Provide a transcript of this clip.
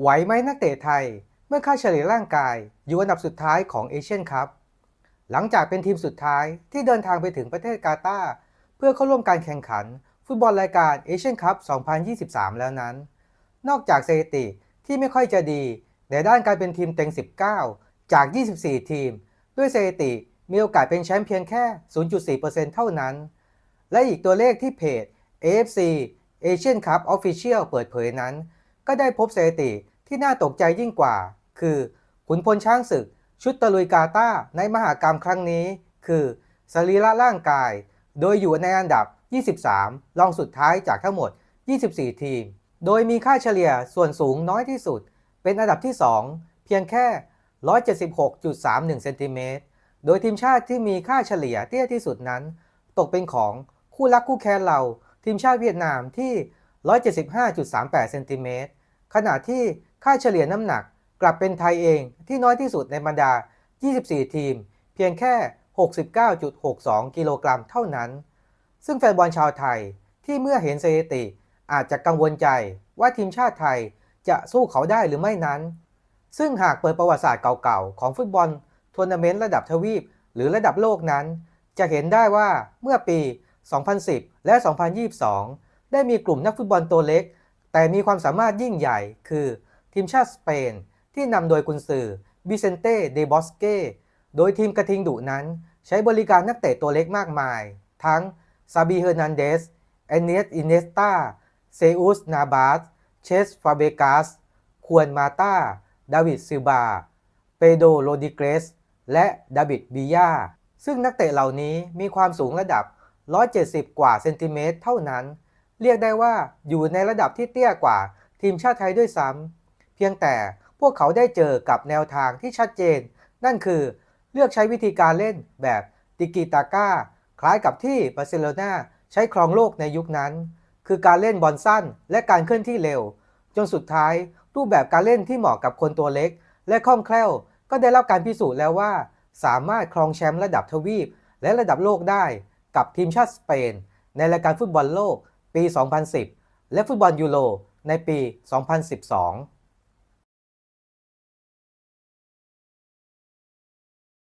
ไหวไหมนักเตะไทย เมื่อค่าเฉลี่ยร่างกาย อยู่อันดับสุดท้ายของเอเชียนคัพหลังจากเป็นทีมสุดท้ายที่เดินทางไปถึงประเทศกาตาร์เพื่อเข้าร่วมการแข่งขัน ฟุตบอลรายการเอเชียนคัพ 2023 แล้วนั้น นอกจากสถิติที่ไม่ค่อยจะดี ในด้านการเป็นทีมเต็ง 19 จาก 24 ทีม ด้วยสถิติมีโอกาสเป็นแชมป์เพียงแค่ 0.4%เท่านั้น และอีกตัวเลขที่เพจ AFC Asian Cup Official เปิดเผยนั้น ก็ได้พบสถิติที่น่าตกใจยิ่งกว่า คือขุนพลช้างศึก ชุดตะลุยกาตาในมหากรรมครั้งนี้ คือสรีระร่างกาย โดยอยู่ในอันดับ 23 รองสุดท้ายจากทั้งหมด 24 ทีม โดยมีค่าเฉลี่ยส่วนสูงน้อยที่สุด เป็นอันดับที่ 2 เพียงแค่ 176.31เซนติเมตรโดยทีมชาติที่มีค่าเฉลี่ยเตี้ยที่สุดนั้น ตกเป็นของคู่รักคู่แค้นเรา ทีมชาติเวียดนามที่ 175.38เซนติเมตร ขณะที่ค่าเฉลี่ยน้ำหนักกลับเป็นไทยเองที่น้อยที่สุดในบรรดา 24 ทีม เพียงแค่ 69.62 กิโลกรัมเท่านั้น ซึ่งแฟนบอลชาวไทยที่เมื่อเห็นสถิติอาจจะกังวลใจว่าทีมชาติไทยจะสู้เขาได้หรือไม่นั้น ซึ่งหากเปิดประวัติศาสตร์เก่าๆ ของฟุตบอลทัวร์นาเมนต์ระดับทวีป หรือระดับโลกนั้น จะเห็นได้ว่าเมื่อปี 2010 และ 2022 ได้มีกลุ่มนักฟุตบอลตัวเล็ก แต่มีความสามารถยิ่งใหญ่คือทีมชาติสเปน ที่นำโดยกุนซือบิเซนเต้เดบอสเก้โดยทีมกระทิงดุนั้น ใช้บริการนักเตะตัวเล็กมากมาย ทั้งซาบีเฮอร์นันเดสเอเนสอินเนสตาเซอุสนาบาสเชสฟาเบกัสควนมาตาดาวิดซิบา เปโดโรดิเกรส และดาวิดบิยาซึ่งนักเตะเหล่านี้มีความสูงระดับ 170 กว่าเซนติเมตรเท่านั้น เรียกได้ว่าอยู่ในระดับที่เตี้ยกว่าทีมชาติไทยด้วยซ้ำเพียงแต่พวกเขาได้เจอกับแนวทางที่ชัดเจน นั่นคือเลือกใช้วิธีการเล่นแบบติกิตาก้าคล้ายกับที่บาร์เซโลนาใช้ครองโลกในยุคนั้น คือการเล่นบอลสั้นและการเคลื่อนที่เร็ว จนสุดท้ายรูปแบบการเล่นที่เหมาะกับคนตัวเล็ก และคล่องแคล่ว ก็ได้รับการพิสูจน์แล้วว่า สามารถครองแชมป์ระดับทวีป และระดับโลกได้กับทีมชาติสเปน ในรายการฟุตบอลโลก ปี 2010 และฟุตบอลยูโรในปี 2012